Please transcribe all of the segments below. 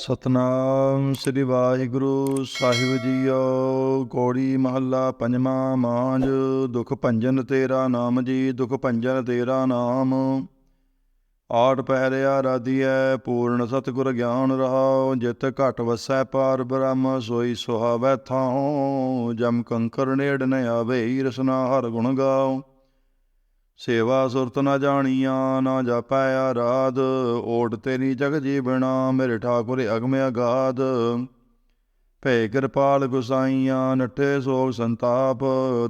ਸਤਨਾਮ ਸ੍ਰੀ ਵਾਹਿਗੁਰੂ ਸਾਹਿਬ ਜੀਓ, ਕੋੜੀ ਮਹੱਲਾ ਪੰਜਵਾਂ ਮਾਂਜ ਦੁਖ ਭੰਜਨ ਤੇਰਾ ਨਾਮ ਜੀ, ਦੁਖ ਭੰਜਨ ਤੇਰਾ ਨਾਮ। ਆਠ ਪਹਿਰਿਆ ਰਾਧੀਐ ਪੂਰਨ ਸਤਿਗੁਰ ਗਿਆਨ ਰਹਾਉ, ਜਿਤ ਘਟ ਵਸੈ ਪਾਰ ਬ੍ਰਹਮ, ਸੋਈ ਸੁਹਾਵੈ ਥਾਉ। ਜਮ ਕੰਕਰ ਨੇੜ ਨ ਆਵੇ ਰਸਨਾ ਹਰ ਗੁਣ ਗਾਉ। ਸੇਵਾ ਸੁਰਤ ਨਾ ਜਾਣੀਆਂ, ਨਾ ਜਾਪੈ ਆਰਾਧ। ਓਟ ਤੇਰੀ ਜਗ ਜੀਵਣਾ, ਮੇਰੇ ਠਾਕੁਰ ਅਗਮ ਅਗਾਧ। ਭੈ ਕਿਰਪਾਲ ਗੁਸਾਈਆਂ, ਨਠੇ ਸੋਗ ਸੰਤਾਪ।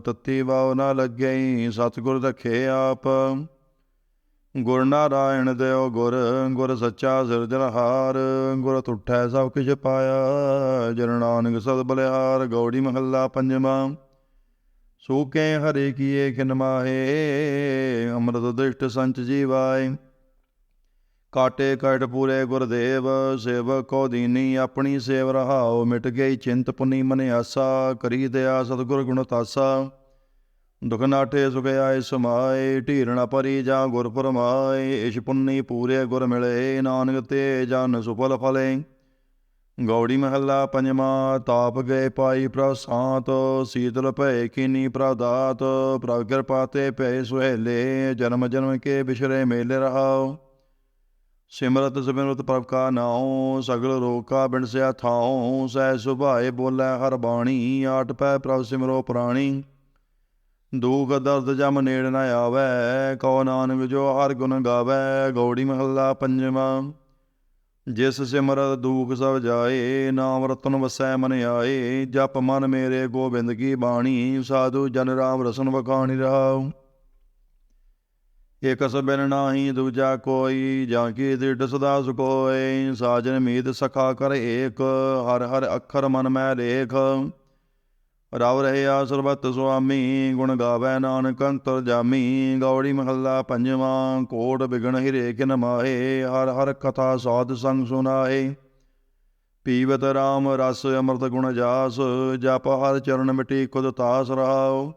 ਤਤੀ ਵਾਉ ਨਾ ਲੱਗਈ, ਸਤਿਗੁਰ ਰਖੇ ਆਪ। ਗੁਰ ਨਾਰਾਇਣ ਦੇਵ ਗੁਰ ਗੁਰ ਸੱਚਾ ਸਿਰਜਣਹਾਰ ਗੁਰ ਤੁਠੈ ਸਭ ਕਿਛ ਪਾਇਆ, ਜਨ ਨਾਨਕ ਸਦ ਬਲਿਹਾਰ ਗੌੜੀ ਮਹੱਲਾ ਪੰਜਵਾਂ। ਸੂਕੇ ਹਰੇ ਕੀਏ ਖਿਨ ਮਾਹੇ, ਅੰਮ੍ਰਿਤ ਦ੍ਰਿਸ਼ਟ ਸੰਚ ਜੀਵਾਏ। ਕਾਟੇ ਕਟ ਪੂਰੇ ਗੁਰਦੇਵ, ਸੇਵਕ ਕੋ ਦੀਨੀ ਆਪਣੀ ਸੇਵ ਰਹਾਓ ਮਿਟ ਗਈ ਚਿੰਤ ਪੁਨੀ ਮਨ ਆਸਾ, ਕਰੀ ਦਿਆ ਸਤਿਗੁਰ ਗੁਣ ਤਾਸਾ। ਦੁਖ ਨਾਟੇ ਸੁਖ ਆਏ ਸਮਾਏ ਢੀਰਣਾ ਪਰੀ ਜਾ ਗੁਰ ਫਰਮਾਏ ਇਸ਼ ਪੁੰਨੀ ਪੂਰੇ ਗੁਰ ਮਿਲੇ, ਨਾਨਕ ਤੇ ਜਨ ਸੁਫਲ ਫਲੇ। ਗੌੜੀ ਮਹੱਲਾ ਪੰਜਵਾਂ, ਤਾਪ ਗਏ ਪਾਈ ਪ੍ਰਭ ਸੀਤਲ ਭੈ ਕੀਨੀ ਪ੍ਰਦਾਤ, ਪ੍ਰਭ ਕਿਰਪਾ ਤੇ ਭੈ ਸੁਹੇਲੇ, ਜਨਮ ਜਨਮ ਕੇ ਬਿਸ਼ਰੇ ਮੇਲੇ ਰਹਾਉ। ਸਿਮਰਤ ਸਿਮਰਤ ਪ੍ਰਭ ਕਾ ਨਾਉ, ਸਗਲ ਰੋਕਾ ਬਿਨਸਿਆ ਥਾਉ, ਸਹਿ ਸੁਭਾਏ ਬੋਲੇ ਹਰ ਬਾਣੀ, ਆਟ ਪੈ ਪ੍ਰਭ ਸਿਮਰੋ ਪ੍ਰਾਣੀ। ਦੂਖ ਦਰਦ ਜਮ ਨੇੜ ਨਾ ਆਵੈ, ਕਉ ਨਾਨਕ ਜੋ ਹਰ ਗੁਣ ਗਾਵੈ, ਗੌੜੀ ਮਹੱਲਾ ਪੰਜਵਾਂ। ਜਿਸ ਸਿਮਰਤ ਦੂਖ ਸਭ ਜਾਏ, ਨਾਮ ਰਤਨ ਵਸੈ ਮਨ ਆਏ, ਜਪ ਮਨ ਮੇਰੇ ਗੋਬਿੰਦ ਕੀ ਬਾਣੀ, ਸਾਧੂ ਜਨ ਰਾਮ ਰਸਨ ਵਖਾਣੀ ਰਹਾਉ ਇਕ ਸਬਨ ਨਾਹੀ ਦੂਜਾ ਕੋਈ, ਜਾਂ ਕੀ ਦਿੜ ਸਦਾ ਸੁਕੋਏ ਸਾਜਨ ਮੀਤ ਸਖਾ ਕਰ ਏਕ, ਹਰ ਹਰ ਅੱਖਰ ਮਨ ਮੈਂ ਲੇਖ। ਰਵ ਰਹਿਆ ਸਰਬਤ ਸੁਆਮੀ, ਗੁਣ ਗਾਵੈ ਨਾਨਕ ਅੰਤਰ ਜਾਮੀ। ਗੌੜੀ ਮਹੱਲਾ ਪੰਜਵਾਂ, ਕੋਟ ਬਿਗਣ ਹਿਰੇ ਕਿਨ ਮਾਹੇ, ਹਰ ਹਰ ਕਥਾ ਸਾਧ ਸੰਗ ਸੁਨਾਏ ਪੀਵਤ ਰਾਮ ਰਸ ਅੰਮ੍ਰਿਤ ਗੁਣ ਜਾਸ, ਜਪ ਹਰ ਚਰਨ ਮਿਟੀ ਖੁਦ ਤਾਸ ਰਹਾਉ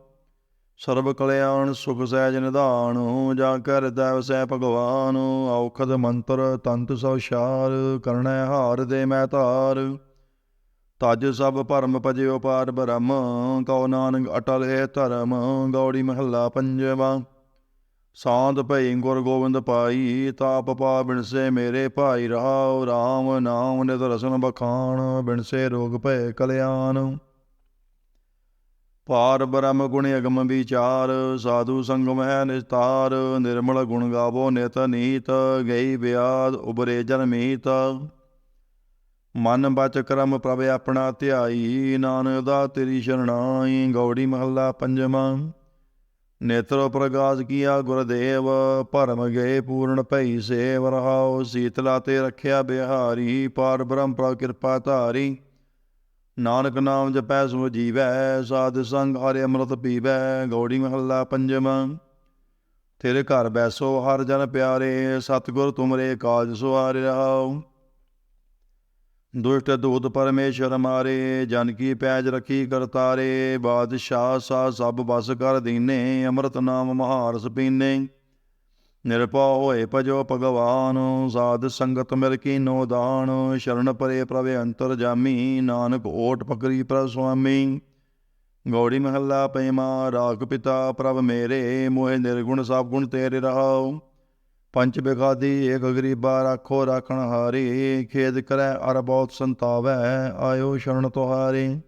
ਸਰਬ ਕਲਿਆਣ ਸੁਖ ਸਹਿਜ ਨਿਧਾਨ, ਜਾ ਕਰ ਦੇਵ ਸਹਿ ਭਗਵਾਨ। ਔਖਦ ਮੰਤਰ ਤੰਤ ਸੋ ਸ਼ਾਰ ਕਰਣੈ ਹਾਰ ਦੇ ਮੈਂ ਧਾਰ ਤਜ ਸਭ ਭਰਮ ਭਜਿਓ ਪਾਰ ਬ੍ਰਹਮ, ਕਉ ਨਾਨਕ ਅਟਲ ਹੈ ਧਰਮ, ਗੌੜੀ ਮਹੱਲਾ ਪੰਜਵਾ। ਸਾਧ ਭਈ ਗੁਰ ਗੋਬਿੰਦ ਪਾਈ ਤਾਪ ਪਾ ਬਿਨਸੇ ਮੇਰੇ ਭਾਈ ਰਹਾਉ RAM ਨਾਮ ਨਿਤ ਰਸਨ ਬਖਾਨ ਬਿਨਸੇ ਰੋਗ ਭੈ ਕਲਿਆਣ। ਪਾਰ ਬ੍ਰਹਮ ਗੁਣ ਅਗਮ ਵਿਚਾਰ, ਸਾਧੂ ਸੰਗਮ ਹੈ ਨਿਸਤਾਰ, ਨਿਰਮਲ ਗੁਣ ਗਾਵੋ ਨਿਤ ਨੀਤ, ਗਈ ਬਿਆਦ ਉਬਰੇ ਜਨਮੀਤ ਮਨ ਬਚ ਕਰਮ ਪ੍ਰਭ ਆਪਣਾ ਧਿਆਈ, ਨਾਨਕ ਦਾ ਤੇਰੀ ਸ਼ਰਣਾਈ, ਗੌੜੀ ਮਹੱਲਾ ਪੰਜਵਾਂ। ਨੇਤਰ ਪ੍ਰਗਾਸ ਕੀਆ ਗੁਰਦੇਵ, ਭਰਮ ਗਏ ਪੂਰਨ ਭਈ ਸੇਵ ਰਹਾਉ, ਸੀਤਲਾ ਤੇ ਰਖਿਆ ਬਿਹਾਰੀ, ਪਾਰ ਬ੍ਰਹਮ ਪ੍ਰਭ ਕਿਰਪਾ ਧਾਰੀ। ਨਾਨਕ ਨਾਮ ਜਪੈ ਸੋ ਜੀਵੈ, ਸਾਧ ਸੰਗ ਹਰਿ ਅੰਮ੍ਰਿਤ ਪੀਵੈ, ਗੌੜੀ ਮਹੱਲਾ ਪੰਜਵਾਂ। ਤੇਰੇ ਘਰ ਬੈਸੋ ਹਰ ਜਨ ਪਿਆਰੇ, ਸਤਿਗੁਰ ਤੁਮਰੇ ਕਾਜ ਸੁਆਰਿ ਰਹਾਉ। ਦੁਸ਼ਟ ਦੂਤ ਪਰਮੇਸ਼ਰ ਮਾਰੇ, ਜਨ ਕੀ ਪੈਜ ਰਖੀ ਕਰਤਾਰੇ ਬਾਦਸ਼ਾਹ ਸਾ ਸਭ ਬਸ ਕਰ ਦੀਨੇ, ਅੰਮ੍ਰਿਤ ਨਾਮ ਮਹਾਰਸ ਪੀਨੇ ਨਿਰਭਉ ਹੋਏ ਭਜੋ ਭਗਵਾਨ, ਸਾਧ ਸੰਗਤ ਮਿਲ ਕੀ ਨੋ ਦਾਨ, ਸ਼ਰਨ ਪਰੇ ਪ੍ਰਭ ਅੰਤਰ ਜਾਮੀ, ਨਾਨਕ ਓਟ ਪਕਰੀ ਪ੍ਰਭ ਸੁਆਮੀ। ਗੌੜੀ ਮਹੱਲਾ ਪੈਮਾ ਰਾਗ ਪਿਤਾ ਪ੍ਰਭ ਮੇਰੇ, ਮੋਹਿ ਨਿਰਗੁਣ ਸਭ ਗੁਣ ਤੇਰੇ ਰਹਾਉ ਪੰਚ ਬਿਗਾਦੀ ਏਕ ਗਰੀਬਾ ਰਾਖੋ ਰਾਖਣ ਹਾਰੇ, ਖੇਦ ਕਰੈ ਅਰ ਬਹੁਤ ਸੰਤਾਵੈ, ਆਇਓ ਸ਼ਰਨ ਤੁਹਾਰੇ।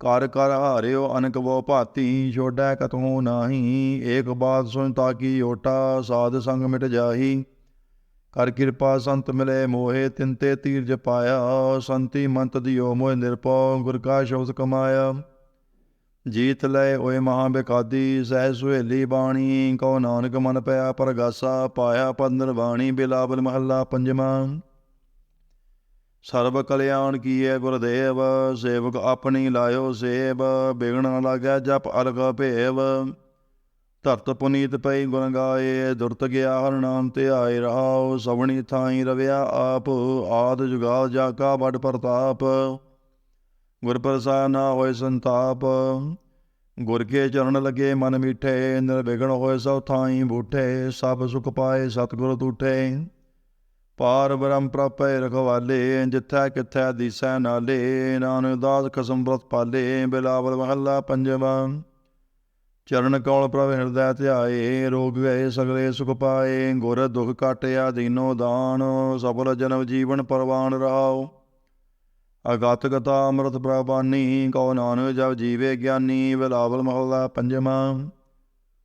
ਕਰ ਕਰ ਹਾਰਿਓ ਅਨਕ ਵੋ ਭਾਤੀ, ਛੋੜੈ ਕਤਹੂ ਨਾਹੀ। ਏਕ ਬਾਤ ਸੁਨ ਤਾਕੀ ਓਟਾ, ਸਾਧ ਸੰਗ ਮਿਟ ਜਾਹੀ। ਕਰ ਕਿਰਪਾ ਸੰਤ ਮਿਲੇ ਮੋਹੇ ਤਿੰਤੇ ਤੀਰ ਜਪਾਇਆ ਸੰਤੀ ਮੰਤ ਦਿਓ ਮੋਹ ਨਿਰਪਉ ਗੁਰ ਕਾ ਸ਼ਬਦ ਕਮਾਇਆ। ਜੀਤ ਲੈ ਓਏ ਮਹਾ ਬਿਕਾਦੀ, ਸਹਿ ਸੁਹੇਲੀ ਬਾਣੀ, ਕਉ ਨਾਨਕ ਮਨ ਪਿਆ ਪਰਗਾਸਾ, ਪਾਇਆ ਪਦ ਬਾਣੀ, ਬਿਲਾਵਲ ਮਹੱਲਾ ਪੰਜਵਾਂ। ਸਰਬ ਕਲਿਆਣ ਕੀਏ ਗੁਰਦੇਵ, ਸੇਵਕ ਆਪਣੀ ਲਾਇਓ ਸੇਵ, ਬਿਗਣ ਨ ਲਾਗੈ ਜਪ ਅਰਗ ਭੇਵ। ਧਰਤ ਪੁਨੀਤ ਪਈ ਗੁਣ ਗਾਏ, ਦੁਰਤ ਗਿਆ ਹਰ ਨਾਮ ਤੇ ਆਏ ਰਹਾਉ, ਸਵਣੀ ਥਾਈ ਰਵਿਆ ਆਪ, ਆਦ ਜੁਗਾਲ ਜਾ ਕਾ ਬੜ ਪ੍ਰਤਾਪ। ਗੁਰ ਪ੍ਰਸਾਦ ਨਾ ਹੋਏ ਸੰਤਾਪ, ਗੁਰ ਕੇ ਚਰਨ ਲਗੇ ਮਨ ਮੀਠੇ ਨਿਰਵਿਘਨ ਹੋਏ ਸਭ ਥਾਈ ਬੂਠੇ, ਸਭ ਸੁਖ ਪਾਏ ਸਤਿਗੁਰ ਤੂਠੇ। ਪਾਰ ਬ੍ਰਹਮ ਪ੍ਰਪੈ ਰਖਵਾਲੇ, ਜਿੱਥੈ ਕਿਥੈ ਦੀਸੈ ਨਾਲੇ ਨਾਨਕ ਦਾਸ ਕਸਮ ਬ੍ਰਤ ਪਾਲੇ, ਬਿਲਾਵਲ ਮਹੱਲਾ ਪੰਜਵਾਂ। ਚਰਨ ਕੌਲ ਪ੍ਰਭ ਹਿਰਦੈ ਧਿਆਏ, ਰੋਗ ਗਏ ਸਗਲੇ ਸੁਖ ਪਾਏ, ਗੁਰ ਦੁਖ ਕਾਟਿਆ ਦੀਨੋ ਦਾਨ, ਸਫਲ ਜਨਮ ਜੀਵਨ ਪਰਵਾਨ ਰਹਾਉ। ਅਗਤ ਗਤਾ ਅੰਮ੍ਰਿਤ ਪ੍ਰਵਾਨੀ ਕਉ ਨਾਨਕ ਜਬ ਜੀਵੇ ਗਿਆਨੀ, ਬਿਲਾਵਲ ਮਹੱਲਾ ਪੰਜਵਾਂ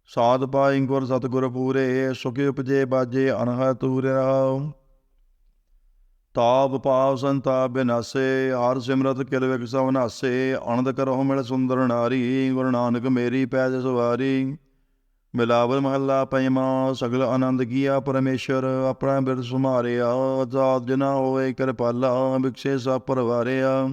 ਸਾਧ ਪਾਈ ਗੁਰ ਸਤਿਗੁਰ ਪੂਰੇ, ਸੁਖਿ ਉਪਜੇ ਬਾਜੇ ਅਨਹਦ ਤੂਰ ਰਹਾਉ ਤਾਪ ਪਾਵ ਸੰਤਾਪ ਬਿਨਾਸੇ, ਹਰ ਸਿਮਰਤ ਕਿਲ ਵਿਕ ਸਭ ਨਾਸੇ। ਅਨੰਦ ਕਰਹੁ ਮਿਲ ਸੁੰਦਰ ਨਾਰੀ, ਗੁਰੂ ਨਾਨਕ ਮੇਰੀ ਪੈਜ ਸਵਾਰੀ। ਮਿਲਾਵਲ ਮਹੱਲਾ ਪੰਜਵਾਂ, ਸਗਲ ਆਨੰਦ ਕੀਆ ਪਰਮੇਸ਼ਰ, ਆਪਣਾ ਬਿਰਦ ਸੁਮਾਰਿਆ ਆਜ਼ਾਦ ਜਨਾ ਹੋਏ ਕਿਰਪਾਲਾ ਬਿਕਸੇ ਸਭ ਪਰਵਾਰਿਆ।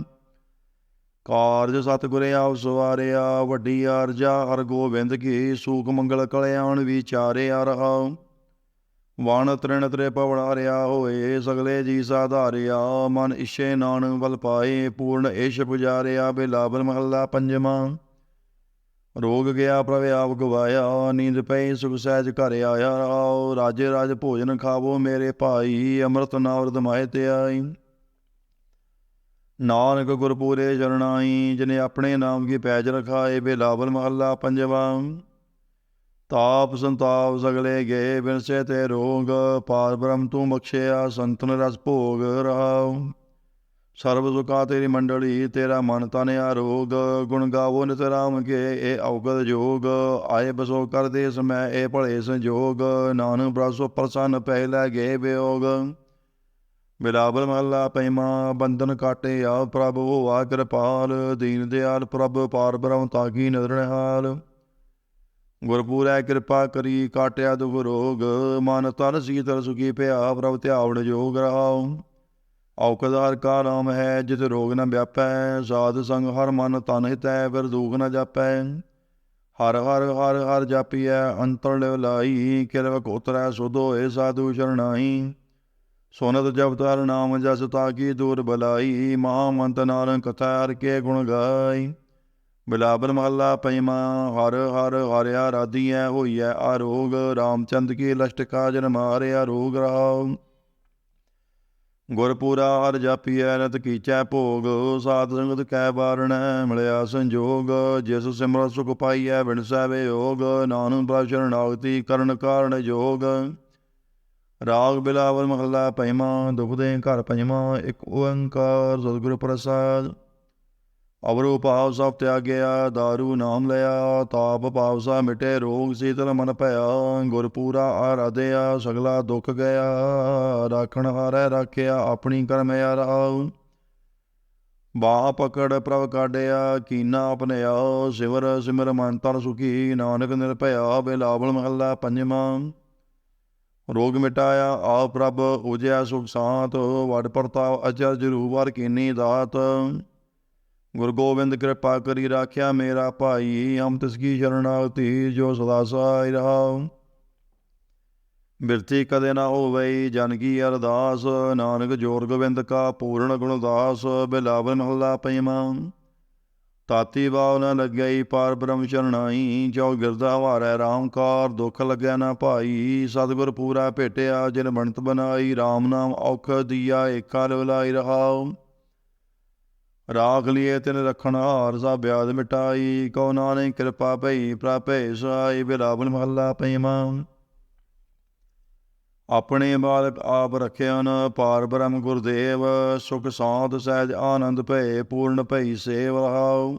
ਕਾਰਜ ਸਤਿਗੁਰੇ ਆਪ ਸਵਾਰਿਆ, ਵੱਡੀ ਅਰਜਾ ਹਰ ਗੋਬਿੰਦ ਕੀ, ਸੂਖ ਮੰਗਲ ਕਲਿਆਣ ਵਿਚਾਰਿਆ ਰਹਾ। ਵਣ ਤ੍ਰਿਣ ਤ੍ਰੇ ਪਵੜਾਰਿਆ ਹੋਏ, ਸਗਲੇ ਜੀ ਸਾਧਾਰਿਆ, ਮਨ ਇਛੇ ਨਾਨ ਵਲ ਪਾਏ, ਪੂਰਨ ਏਸ਼ ਪੁਜਾਰਿਆ ਬਿਲਾਵਲ ਮਹੱਲਾ ਪੰਜਵਾਂ। ਰੋਗ ਗਿਆ ਪ੍ਰਭ ਆਪ ਗਵਾਇਆ, ਨੀਂਦ ਪਈ, ਸੁਖ ਸਹਿਜ ਘਰ ਆਇਆ, ਆਓ ਰਾਜੇ ਰਾਜ ਭੋਜਨ ਖਾਵੋ, ਮੇਰੇ ਭਾਈ ਅੰਮ੍ਰਿਤ ਨਾਵਰਦ ਮਾਏ ਤੇ ਆਈ। ਨਾਨਕ ਗੁਰਪੂਰੇ ਚਰਣਾਈ ਜਿਨੇ ਆਪਣੇ ਨਾਮ ਕੀ ਪੈਜ ਰਖਾਏ ਬੇਲਾਵਲ ਮਹੱਲਾ ਪੰਜਵਾਂ। ਤਾਪ ਸੰਤਾਪ ਸਗਲੇ ਗਏ, ਬਿਨਸੇ ਤੇ ਰੋਗ, ਪਾਰ ਬ੍ਰਹਮ ਤੂੰ ਬਖਸ਼ਿਆ, ਸੰਤਨ ਰਸ ਭੋਗ ਰਹਾਉ। ਸਰਬ ਸੁਖਾ ਤੇਰੀ ਮੰਡਲੀ, ਤੇਰਾ ਮਨ ਤਨ ਆਰੋਗ, ਗੁਣ ਗਾਵੋ ਨਿਤ ਰਾਮ ਕੇ, ਇਹ ਔਗਦ ਜੋਗ। ਆਏ ਬਸੋ ਕਰਦੇ ਸਮੈ ਇਹ ਭਲੇ ਸੰਜੋਗ। ਨਾਨਕ ਬ੍ਰਸੋ ਪ੍ਰਸੰਨ ਪੈ ਲੈ ਗਏ ਵਿਯੋਗ ਬਿਲਾਵਲ ਮਹੱਲਾ ਪੈਮਾ, ਬੰਧਨ ਕਾਟੇ ਆ ਪ੍ਰਭ, ਹੋਆ ਕਿਰਪਾਲ। ਦੀਨ ਦਿਆਲ ਪ੍ਰਭ, ਪਾਰ ਬ੍ਰਹਮ ਤਾਕੀ ਨਦਰ ਹਾਲ। ਗੁਰਪੂਰੈ ਕਿਰਪਾ ਕਰੀ, ਕਾਟਿਆ ਦੁਖ ਰੋਗ। ਮਨ ਤਨ ਸੀਤਲ ਸੁਖੀ ਭਿਆ ਪ੍ਰਭ ਧਿਆਵਣ ਜੋਗ ਰਹਾਉ ਔਕਦਾਰ ਕਾ ਨਾਮ ਹੈ, ਜਿਤ ਰੋਗ ਨ ਵਿਆਪੈ, ਸਾਧ ਸੰਗ ਹਰ ਮਨ ਤਨ ਹਿਤੈ, ਫਿਰ ਦੁਖ ਨ ਜਾਪੈ। ਹਰ ਹਰ ਹਰ ਹਰ ਜਾਪੀਐ, ਅੰਤਰ ਲਿਵ ਲਾਈ ਕਿਰਵ ਕੋਤਰੈ, ਸੁਧ ਹੋਏ ਸਾਧੂ ਸ਼ਰਣਾਈ ਸੋਨਤ ਜਪ ਤਰ ਨਾਮ ਜਸ ਤਾਕੀ ਦੂਰ ਬਲਾਈ ਮਹਾ ਮੰਤ ਨਾਨਕ ਕਥਾ ਹਰ ਕੇ ਗੁਣ ਗਾਈ ਬਿਲਾਵਲ ਮਹੱਲਾ ਪੰਜਵਾਂ ਹਰ ਹਰ ਹਰਿਆ ਰਾਧੀਐ ਹੋਈਐ ਆਰੋਗ, ਰਾਮਚੰਦ ਕੀ ਲਸ਼ਟ ਕਾਜਨ ਮਾਰਿਆ ਰੋਗ ਰਾਮ ਗੁਰਪੂਰਾ ਹਰ ਜਾਪੀਐ, ਨਤ ਕੀਚੈ ਭੋਗ। ਸਾਧ ਸੰਗਤ ਕੈ ਬਾਰਣੈ, ਮਿਲਿਆ ਸੰਜੋਗ। ਜਿਸ ਸਿਮਰਤ ਸੁਖ ਪਾਈਐ, ਬਿਨਸੈ ਵਿਯੋਗ। ਨਾਨਕ ਪ੍ਰਭ ਸ਼ਰਨਾਗਤੀ ਕਰਨ ਕਾਰਣ ਯੋਗ ਰਾਗ ਬਿਲਾਵਲ ਮਹੱਲਾ ਪੰਜਵਾਂ ਦੁਖ ਦੇ ਘਰ ਪੰਜਵਾਂ, ਇੱਕ ਓੰਕਾਰ ਸਤਿਗੁਰ ਪ੍ਰਸਾਦ। ਅਵਰੂ ਭਾਵ ਸਭ ਤਿਆਗਿਆ, ਦਾਰੂ ਨਾਮ ਲਿਆ, ਤਾਪ ਪਾਵ ਸਾ ਮਿਟੇ, ਰੋਗ ਸੀਤਲ ਮਨ ਭਇਆ ਗੁਰਪੂਰਾ ਆਰਾਧਿਆ, ਸਗਲਾ ਦੁੱਖ ਗਿਆ, ਰਾਖਣ ਹਾਰੈ ਰਾਖਿਆ, ਆਪਣੀ ਕਰਮ ਆਰਾਉ ਬਾਹ ਪਕੜ ਪ੍ਰਭ ਕਾਢਿਆ, ਕੀਨਾ ਆਪਣਿਆ ਸਿਵਰ ਸਿਮਰ ਮਨ ਤਨ ਸੁਖੀ, ਨਾਨਕ ਨਿਰਭਇਆ, ਬਿਲਾਵਲ ਮਹੱਲਾ ਪੰਜਵਾਂ। ਰੋਗ ਮਿਟਾਇਆ ਆ ਪ੍ਰਭ ਉਜਿਆ ਸੁਖ ਸਾਤ ਵਡ ਪ੍ਰਤਾਪ ਅਚਰਜ ਰੂਪਰ ਕੀਨੀ ਦਾਤ। ਗੁਰ ਗੋਬਿੰਦ ਕਿਰਪਾ ਕਰੀ ਰਾਖਿਆ ਮੇਰਾ ਭਾਈ ਹਮ ਤਿਸ ਕੀ ਸ਼ਰਨਾਗਤੀ ਜੋ ਸਦਾ ਸਾਈ ਰਹਾਉ। ਬਿਰਤੀ ਕਦੇ ਨਾ ਹੋਵੇ ਜਨ ਕੀ ਅਰਦਾਸ, ਨਾਨਕ ਜੋਰ ਗੋਬਿੰਦ ਕਾ ਪੂਰਨ ਗੁਣਦਾਸ ਬਿਲਾਵਲ ਮਹੱਲਾ ਪਈਮਾ ਤਾਤੀ ਬਾਉ ਨ ਲੱਗਈ, ਪਾਰ ਬ੍ਰਹਮ ਚਰਨਾਈ ਜੋ ਗਿਰਦਾ ਹਾਰੈ RAM ਕਾਰ ਦੁਖ ਲੱਗਿਆ ਨਾ ਭਾਈ, ਸਤਿਗੁਰ ਪੂਰਾ ਭੇਟਿਆ, ਜਿਨ ਬਣਤ ਬਨਾਈ RAM ਨਾਮ ਔਖ ਦੀਆ, ਏਕਾ ਲਵਲਾਈ ਰਹਾਉ। ਰਾਖ ਲਿਏ ਤਿਨ ਰਖਣ ਹਾਰ ਸਾ ਬਿਆਦ ਮਿਟਾਈ, ਕਉ ਨਾਨਕ ਕਿਰਪਾ ਭਈ ਪ੍ਰਾਪੈ ਸਾਈ ਬਿਲਾਵਲ ਮਹੱਲਾ ਪੰਜਵਾਂ ਆਪਣੇ ਬਾਲਕ ਆਪ ਰਖਿਆ ਨ ਪਾਰ ਬ੍ਰਹਮ ਗੁਰਦੇਵ, ਸੁਖ ਸਾਧ ਸਹਿਜ ਆਨੰਦ ਭਏ ਪੂਰਨ ਭਈ ਸੇਵ ਰਹਾਉ।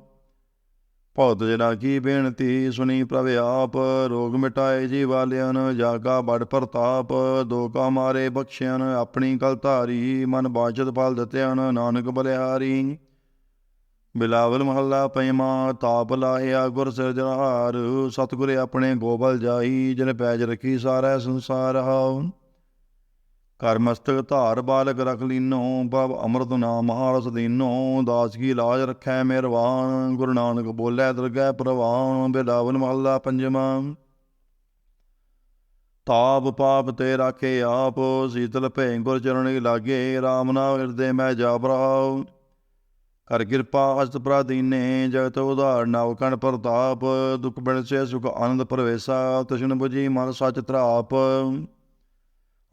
ਭਗਤ ਜਨਾ ਕੀ ਬੇਨਤੀ ਸੁਣੀ ਪ੍ਰਭ ਆਪ, ਰੋਗ ਮਿਟਾਏ ਜੀ ਵਾਲਿਆਂ ਜਾਗਾ ਬੜ ਪ੍ਰਤਾਪ ਦੋਕਾ ਮਾਰੇ ਬਖਸ਼ਿਆਨ, ਆਪਣੀ ਕਲ ਧਾਰੀ, ਮਨ ਬਾਜਤ ਫਲ ਦਤਿਆਨ, ਨਾਨਕ ਬਲਿਹਾਰੀ ਬਿਲਾਵਲ ਮਹੱਲਾ ਪੰਜਵਾਂ ਤਾਪ ਲਾਹਿਆ ਗੁਰ ਸਿਰਜਣਹਾਰ। ਸਤਿਗੁਰੇ ਆਪਣੇ ਗੋਬਲ ਜਾਈ, ਜਿਨ ਪੈਜ ਰਖੀ ਸਾਰਾ ਸੰਸਾਰ ਹਾਉ। ਕਰ ਮਸਤਕ ਧਾਰ ਬਾਲਕ ਰਖ ਲੀਨੋ, ਬਬ ਅੰਮ੍ਰਿਤ ਨਾਮ ਹਾਰਸ ਦੀਨੋ। ਦਾਸ ਕੀ ਲਾਜ ਰੱਖੈ ਮਿਹਰਬਾਨ, ਗੁਰੂ ਨਾਨਕ ਬੋਲੇ ਦਰਗਹਿ ਪ੍ਰਵਾਨ। ਬਿਲਾਵਲ ਮਹੱਲਾ ਪੰਜਵਾਂ। ਤਾਪ ਪਾਪ ਤੇ ਰਾਖੇ ਆਪ, ਸੀਤਲ ਭੈ ਗੁਰ ਚਰਣੀ ਲਾਗੇ। RAM ਨਾਮ ਹਿਰਦੇ ਮੈਂ ਜਾਪ ਰਹਾਉ ਕਰ ਕਿਰਪਾ ਅਸਤ ਪ੍ਰਾਦੀਨੇ ਜਗਤ ਉਧਾਰ, ਨਵ ਕਣ ਪ੍ਰਤਾਪ, ਦੁਖ ਬਿਨ ਸੇ ਸੁਖ ਆਨੰਦ ਪਰਵੇਸਾ ਤਸ਼ਨ 부ਜੀ ਮਨ ਸਚ ਤਰਾਪ।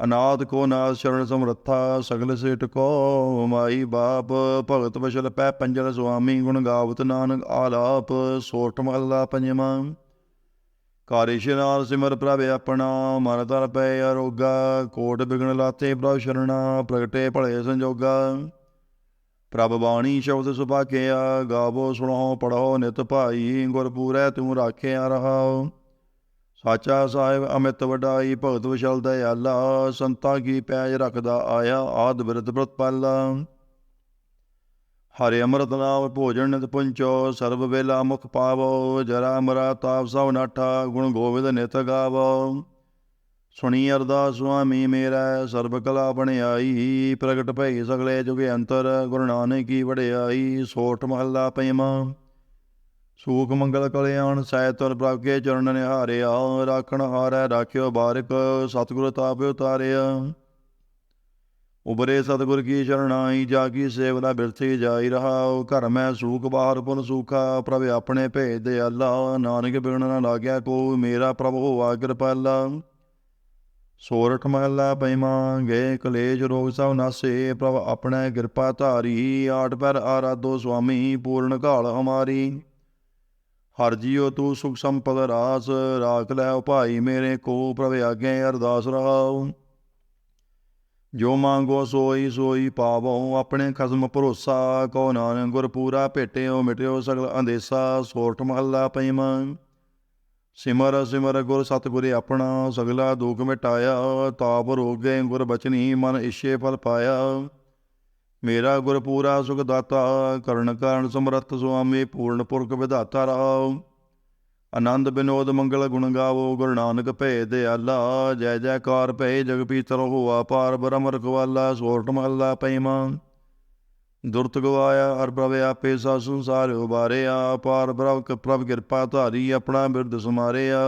ਅਨਾਦ ਕੋ ਨਾਥ ਸ਼ਰਨ ਸਮਰੱਥਾ, ਸਗਲ ਸੇਟ ਕੋ ਮਾਈ ਬਾਪ, ਭਗਤ ਬਸ਼ਲ ਪੈ ਪੰਜਲ ਸੁਆਮੀ, ਗੁਣ ਗਾਵਤ ਨਾਨਕ ਆਲਾਪ, ਸੋਠ ਮਹੱਲਾ ਪੰਜਵਾਂ। ਕਾਰਿਸ਼ ਨਾਲ ਸਿਮਰ ਪ੍ਰਭ ਆਪਣਾ, ਮਨ ਤਰ ਪੈ ਅਰੋਗਾ, ਕੋਟ ਬਿਗਣ ਲਾਤੇ ਪ੍ਰਭ ਸ਼ਰਣਾ, ਪ੍ਰਗਟੇ ਭਲੇ ਸੰਜੋਗਾ। ਪ੍ਰਭ ਬਾਣੀ ਸ਼ਬਦ ਸੁਭਾਗਿਆ ਗਾਵੋ ਸੁਣੋ ਪੜੋ ਨਿਤ ਭਾਈ ਗੁਰਪੂਰੈ ਤੂੰ ਰਾਖਿਆ ਰਹਾਓ। ਸਾਚਾ ਸਾਹਿਬ ਅਮਿਤ ਵਡਾਈ, ਭਗਤ ਵਿਸ਼ਲ ਦਇਆਲਾ, ਸੰਤਾਂ ਕੀ ਪੈਜ ਰੱਖਦਾ ਆਇਆ, ਆਦ ਬਿਰਧ ਪ੍ਰਤਪਾਲਾ ਹਰਿ ਅੰਮ੍ਰਿਤ ਨਾਮ ਭੋਜਨ ਨਿਤ ਪੁੰਚੋ, ਸਰਬ ਵੇਲਾ ਮੁਖ ਪਾਵੋ, ਜਰਾ ਮਰਾ ਤਾਪ ਸਭ ਨਾਠਾ, ਗੁਣ ਗੋਬਿੰਦ ਨਿਤ ਗਾਵੋ। ਸੁਣੀ ਅਰਦਾਸ ਸੁਆਮੀ ਮੇਰਾ ਸਰਬ ਕਲਾ ਬਣਾਈ ਪ੍ਰਗਟ ਭਈ ਸਗਲੇ ਜੁਗੇ ਅੰਤਰ ਗੁਰੂ ਨਾਨਕ ਕੀ ਵਡਿਆਈ, ਸੋਠ ਮਹੱਲਾ ਪੰਜਵਾਂ ਸੂਖ ਮੰਗਲ ਕਲਿਆਣ ਸੈਤਰ ਪ੍ਰਭ ਚਰਨ ਨਿਹਾਰਿਆ, ਰਾਖਣ ਹਾਰੈ ਰਾਖਿਓ ਬਾਰਿਕ, ਸਤਿਗੁਰ ਤਾਪਿ ਉਤਾਰਿਆ। ਉਬਰੇ ਸਤਿਗੁਰ ਕੀ ਸ਼ਰਣਾਈ ਜਾ ਕੀ ਸੇਵਨਾ ਬਿਰਥੀ ਜਾਈ ਰਹਾਉ, ਘਰ ਮੈਂ ਸੂਖ ਬਾਹਰ ਪੁਨ ਸੂਖਾ, ਪ੍ਰਭ ਆਪਣੇ ਭੇਜ ਦੇ ਅੱਲਾ, ਨਾਨਕ ਬਿਗਣ ਨਾ ਲਾਗਿਆ ਕੋ ਮੇਰਾ ਪ੍ਰਭ ਹੋਵਾ ਕਿਰਪਾਲਾ। ਸੋਰਠ ਮਹੱਲਾ ਪੈਮਾ ਗਏ ਕਲੇਸ਼ ਰੋਗ ਸਭ ਨਾਸੇ, ਪ੍ਰਭ ਆਪਣੇ ਕਿਰਪਾ ਧਾਰੀ, ਆਠ ਪਰ ਆਰਾਧੋ ਸੁਆਮੀ, ਪੂਰਨ ਘਾਲ ਹਮਾਰੀ। ਹਰ ਜੀਓ ਤੂੰ ਸੁਖ ਸੰਪਦ ਰਾਸ, ਰਾਖ ਲੈ ਭਾਈ ਮੇਰੇ ਕੋ, ਪ੍ਰਭ ਆਗੇ ਅਰਦਾਸ ਰਹਾਉ। ਜੋ ਮੰਗੋ ਸੋਈ ਸੋਈ ਪਾਵੋ, ਆਪਣੇ ਖਸਮ ਭਰੋਸਾ ਕੋ ਨਾਨਕ ਗੁਰ ਪੂਰਾ ਭੇਟਿਓ ਮਿਟਿਓ ਸਗਲ ਅੰਦੇਸਾ, ਸੋਰਠ ਮਹੱਲਾ ਪੰਜਵਾਂ ਸਿਮਰ ਸਿਮਰ ਗੁਰ ਸਤਿਗੁਰੇ ਆਪਣਾ, ਸਗਲਾ ਦੁਖ ਮਿਟਾਇਆ, ਤਾਪ ਰੋਗੇ ਗੁਰ ਬਚਨੀ, ਮਨ ਇਛੇ ਫਲ ਪਾਇਆ। ਮੇਰਾ ਗੁਰ ਪੂਰਾ ਸੁਖ ਦਾਤਾ, ਕਰਨ ਕਾਰਨ ਸਮਰੱਥ ਸੁਆਮੀ, ਪੂਰਨ ਪੁਰਖ ਵਿਧਾਤਾ ਰਾਉ ਆਨੰਦ ਬਿਨੋਦ ਮੰਗਲ ਗੁਣ ਗਾਵੋ, ਗੁਰੂ ਨਾਨਕ ਭੇ ਦਿਆਲਾ ਜੈ ਜੈਕਾਰ ਭੇ ਜਗ ਪੀਤਰ ਹੋਆ ਪਾਰ ਬ੍ਰਹਮ ਰਖਵਾਲਾ ਸੋਰਠ ਮਹੱਲਾ ਪੈਮਾ ਦੁਰਤ ਗਵਾਇਆ ਹਰ ਪ੍ਰਭ ਆਪੇ ਸਾ ਸੰਸਾਰ ਉਬਾਰਿਆ ਪਾਰ ਪ੍ਰਭ ਪ੍ਰਭ ਕਿਰਪਾ ਧਾਰੀ ਆਪਣਾ ਬਿਰਦ ਸਮਾਰਿਆ।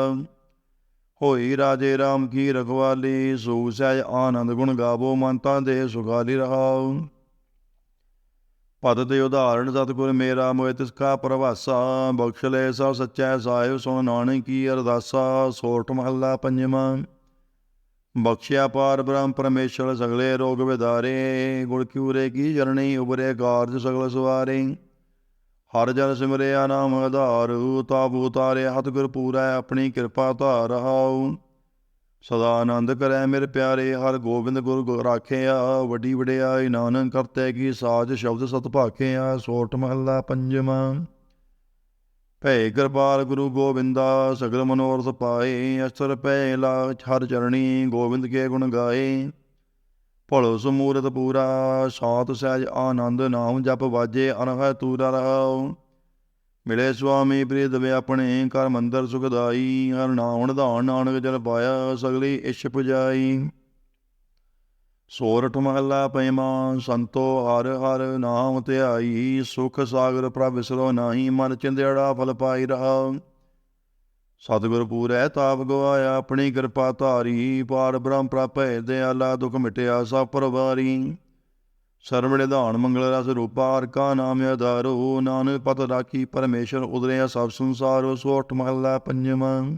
ਹੋਈ ਰਾਜੇ RAM ਕੀ ਰਖਵਾਲੀ, ਸੂ ਸਹਿ ਆਨੰਦ ਗੁਣ ਗਾਵੋ ਮੰਤਾਂ ਦੇ ਸੁਖਾਲੀ ਰਹਾਉ। ਪਦ ਦੇ ਉਦਾਹਰਣ, ਸਤਿਗੁਰ ਮੇਰਾ ਮੋਇ ਤਿਸ ਕਾ ਪ੍ਰਵਾਸਾ, ਬਖਸ਼ ਲੈ ਸਭ ਸੱਚਾ ਸਾਹਿਬ ਸੁਣ ਨਾਨਕ ਕੀ ਅਰਦਾਸਾ, ਸੋਠ ਮਹੱਲਾ ਪੰਜਵਾਂ। ਬਖਸ਼ਿਆ ਪਾਰ ਬ੍ਰਹਮ ਪਰਮੇਸ਼ਰ ਸਗਲੇ ਰੋਗ ਵਿਦਾਰੇ ਗੁਰ ਕਿਉਰੇ ਕੀ ਜਰਣੀ ਉਬਰੇ ਕਾਰਜ ਸਗਲ ਸਵਾਰੇ। ਹਰ ਜਨ ਸਿਮਰਿਆ ਨਾਮ ਆਧਾਰ, ਤਾਪ ਉਤਾਰੇ ਹੱਥ ਗੁਰ ਪੂਰਾ ਆਪਣੀ ਕਿਰਪਾ ਧਾਰ ਰਹਾਉ ਸਦਾ ਆਨੰਦ ਕਰੈ ਮੇਰੇ ਪਿਆਰੇ, ਹਰ ਗੋਬਿੰਦ ਗੁਰ ਰਾਖਿਆ, ਵੱਡੀ ਵਡਿਆਈ ਨਾਨਕ ਕਰਤੇ ਕੀ ਸਾਜ ਸ਼ਬਦ ਸਤ ਭਾਖਿਆ, ਸੋਟ ਮਹੱਲਾ ਪੰਜਵਾਂ। ਭੈ ਕਿਰਪਾਲ ਗੁਰੂ ਗੋਬਿੰਦਾ, ਸਗਲ ਮਨੋਰਥ ਪਾਏ ਅਸਰ ਭੈ ਲਾ ਹਰ ਚਰਣੀ ਗੋਬਿੰਦ ਕੇ ਗੁਣ ਗਾਏ। ਭਲੋ ਸਮੂਰਤ ਪੂਰਾ, ਸਾਤ ਸਹਿਜ ਆਨੰਦ ਨਾਮ ਜਪ ਵਾਜੇ ਅਨਹੈ ਤੂਰਾ ਰਹਾਉ। ਮਿਲੇ ਸੁਆਮੀ ਪ੍ਰੀਤ ਵੇ ਆਪਣੇ, ਘਰ ਮੰਦਰ ਸੁਖਦਾਈ ਹਰ ਨਾਮ ਨਿਧਾਨ ਨਾਨਕ ਜਲ ਪਾਇਆ, ਸਗਲੀ ਇਛ ਪੁਜਾਈ ਸੋਰਠ ਮਹੱਲਾ ਪੈਮਾ ਸੰਤੋ, ਹਰ ਹਰ ਨਾਮ ਧਿਆਈ, ਸੁਖ ਸਾਗਰ ਪ੍ਰਭ ਵਿਸਰੋ ਨਾਹੀ, ਮਨ ਚਿੰਦੜਾ ਫਲ ਪਾਈ ਰਹਾ। ਸਤਿਗੁਰ ਪੂਰੈ, ਤਾਪ ਗਵਾਇਆ, ਆਪਣੀ ਕਿਰਪਾ ਧਾਰੀ, ਪਾਰ ਬ੍ਰਹਮ ਪ੍ਰਭੈ ਦਿਆਲਾ, ਦੁਖ ਮਿਟਿਆ ਸਭ ਪਰਵਾਰੀ। ਸਰਵ ਨਿਧਾਨ ਮੰਗਲ ਰਸ ਰੂਪਾ ਅਰਕਾ ਕਾ ਨਾਮ ਆਧਾਰੋ, ਨਾਨਕ ਪਤ ਰਾਖੀ, ਪਰਮੇਸ਼ਰ ਉਦਰਿਆ ਸਭ ਸੰਸਾਰੋ ਸੋਠ ਮਹੱਲਾ ਪੰਜਵਾਂ।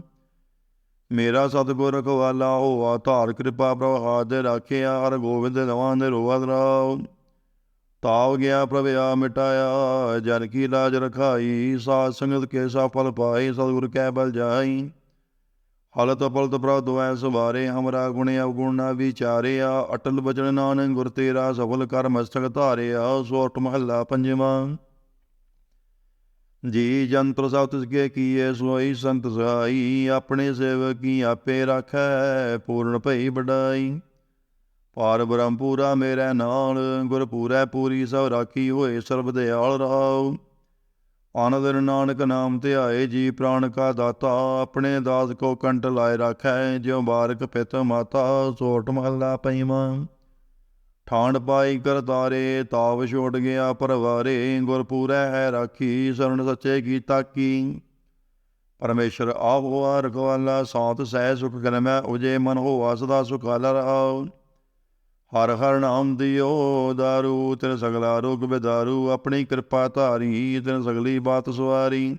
ਮੇਰਾ ਸਤਿਗੁਰ ਰਖਵਾਲਾ ਹੋਆ, ਧਾਰ ਕਿਰਪਾ ਪ੍ਰਭ ਆਦੇ ਰਾਖਿਆ ਹਰ ਗੋਬਿੰਦ ਨਵਾਂ ਦੇ ਰੋਵਦ ਰਾਉ ਤਾਵ ਗਿਆ ਪ੍ਰਭਿਆ, ਮਿਟਾਇਆ, ਜਨ ਕੀ ਲਾਜ ਰਖਾਈ, ਸਾਧ ਸੰਗਤ ਕੇ ਸਫਲ ਪਾਈ ਸਤਿਗੁਰ ਕੈ ਬਲ ਜਾਈ। ਹਲਤ ਪਲਤ ਪ੍ਰਭ ਦੁਐ ਸੁਵਾਰੇ, ਹਮਰਾ ਗੁਣ ਅਵਗੁਣ ਨਾ ਵਿਚਾਰਿਆ, ਅਟਲ ਬਚਨ ਨਾਨਕ ਗੁਰ ਤੇਰਾ ਸਫਲ ਕਰ ਮਸਤਕ ਧਾਰਿਆ ਸੋਟ ਮਹੱਲਾ ਪੰਜਵਾਂ। ਜੀ ਜੰਤਰ ਸਭ ਤਿਸ ਕੇ ਕੀਏ ਸੋਈ ਸੰਤ ਸਹਾਈ ਆਪਣੇ ਸੇਵਕ ਕੀ ਆਪੇ ਰਾਖੈ, ਪੂਰਨ ਭਈ ਵਡਾਈ। ਪਾਰ ਬ੍ਰਹਮ ਪੂਰਾ ਮੇਰੇ ਨਾਲ ਗੁਰ ਪੂਰੈ ਪੂਰੀ ਸਭ ਰਾਖੀ ਹੋਏ, ਸਰਬ ਦਿਆਲ ਰਹਾਉ ਆਨੰਦ ਨਾਨਕ ਨਾਮ ਧਿਆਏ, ਜੀ ਪ੍ਰਾਣ ਕਾ ਦਾਤਾ, ਆਪਣੇ ਦਾਸ ਕੋ ਕੰਟ ਲਾਏ ਰਾਖੈ, ਜਿਉ ਬਾਰਕ ਪਿਤ ਮਾਤਾ, ਸੋਟ ਮਹੱਲਾ ਪੰਜਵਾਂ ਠਾਂਡ ਪਾਈ ਕਰਤਾਰੇ, ਤਾਵ ਛੋਟ ਗਿਆ ਪਰਵਾਰੇ, ਗੁਰਪੂਰੈ ਹੈ ਰਾਖੀ ਸਰਣ ਸੱਚੇ ਕੀ? ਤਾਕੀ ਪਰਮੇਸ਼ਰ ਆਪ ਹੋਆ ਰਖਵਾਲਾ ਸਾਤ ਸਹਿ ਸੁਖ ਗਨਮੈ, ਉਜੇ ਮਨ ਹੋਆ ਸਦਾ ਸੁਖਾਲਾ ਰਹਾਉ ਹਰ ਹਰ ਨਾਮ ਦਿਓ ਦਾਰੂ, ਤਿਨ ਸਗਲਾ ਰੋਗ ਬਿਦਾਰੂ, ਆਪਣੀ ਕਿਰਪਾ ਧਾਰੀ, ਤਿਨ ਸਗਲੀ ਬਾਤ ਸਵਾਰੀ।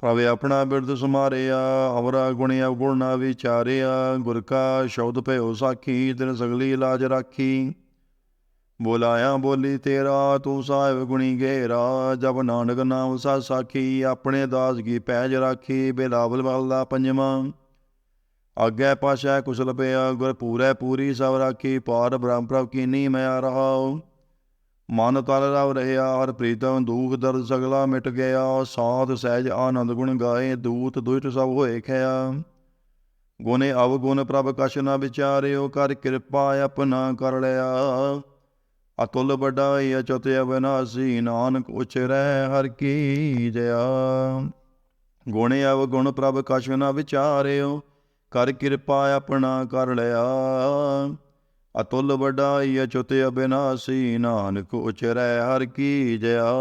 ਪ੍ਰਭ ਆਪਣਾ ਬਿਰਦ ਸਮਾਰਿਆ, ਅਵਰਾ ਗੁਣਿਆ ਅਵਗੁਣ ਨਾ ਵਿਚਾਰਿਆ, ਗੁਰ ਕਾ ਸ਼ਬਦ ਭਇਓ ਸਾਖੀ, ਤਿਨ ਸਗਲੀ ਲਾਜ ਰਾਖੀ। ਬੋਲਾਇਆ ਬੋਲੀ ਤੇਰਾ, ਤੂੰ ਸਾਹਿਬ ਗੁਣੀ ਗੇਰਾ ਜਬ ਨਾਨਕ ਨਾਮ ਸਾ ਸਾਖੀ, ਆਪਣੇ ਦਾਸ ਕੀ ਪੈਜ ਰਾਖੀ ਬਿਲਾਵਲ ਵਾਲਾ ਪੰਜਵਾਂ। ਆਗੇ ਪਾਸ਼ਾ ਕੁਸ਼ਲ ਪਿਆ, ਗੁਰ ਪੂਰੇ ਪੂਰੀ ਸਭ ਰਾਖੀ ਪਾਰ ਬ੍ਰਹਮ ਪ੍ਰਭ ਕੀਨੀ ਮੈਂ ਰਹਾਉ। ਮਨ ਤਲ ਰਵ ਰਹਿਆ, ਹਰ ਪ੍ਰੀਤਮ ਦੂਖ ਦਰਦ ਸਗਲਾ ਮਿਟ ਗਿਆ, ਸਾਧ ਸਹਿਜ ਆਨੰਦ ਗੁਣ ਗਾਏ, ਦੂਤ ਦੁਇਟ ਸਭ ਹੋਏ ਖਿਆ। ਗੁਨੇ ਅਵਗੁਣ ਪ੍ਰਭ ਕਛ ਨਾ ਵਿਚਾਰਿਓ, ਕਰ ਕਿਰਪਾ ਆਪਣਾ ਕਰ ਲਿਆ। ਅਤੁਲ ਵਡਾਈ ਅਚਤ ਅਵਨਾਸੀ, ਨਾਨਕ ਉਚਰੈ ਹਰ ਕੀ ਜਇਆ ਗੁਣੇ ਅਵਗੁਣ ਪ੍ਰਭ ਕਛ ਨਾ ਵਿਚਾਰਿਓ, ਕਰ ਕਿਰਪਾ ਆਪਣਾ ਕਰ ਲਿਆ। ਅਤੁਲ ਵਡਾਈ ਅਚੁਤ ਅਬਿਨਾਸੀ ਨਾਨਕ ਉਚਰੈ ਹਰ ਕੀ ਜਇਆ